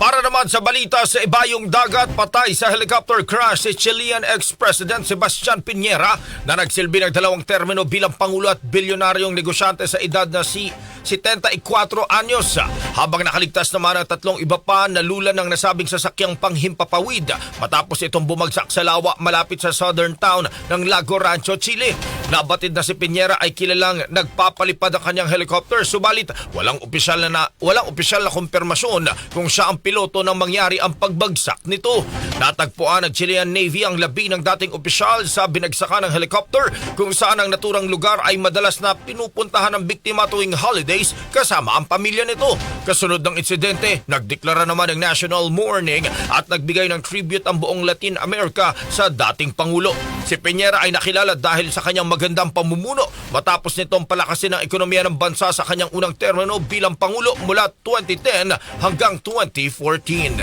Para naman sa balita sa ibayong dagat, patay sa helicopter crash si Chilean ex-president Sebastian Piñera na nagsilbi ng dalawang termino bilang pangulo at bilyonaryong negosyante sa edad na si 74 anyos. Habang nakaligtas naman ang tatlong iba pa nalulan ng nasabing sasakyang panghimpapawid matapos itong bumagsak sa lawa malapit sa southern town ng Lago Rancho, Chile. Nabatid na si Piñera ay kilalang nagpapalipad ang kanyang helicopter subalit walang opisyal na, na walang opisyal na kumpirmasyon kung siya ang piloto nang mangyari ang pagbagsak nito. Natagpuan ng Chilean Navy ang labi ng dating opisyal sa binagsakan ng helicopter kung saan ang naturang lugar ay madalas na pinupuntahan ng biktima tuwing holidays kasama ang pamilya nito. Kasunod ng insidente, nagdeklara naman ng national mourning at nagbigay ng tribute ang buong Latin America sa dating Pangulo. Si Peñera ay nakilala dahil sa kanyang magandang pamumuno matapos nitong palakasin ang ekonomiya ng bansa sa kanyang unang termino bilang Pangulo mula 2010 hanggang 2014.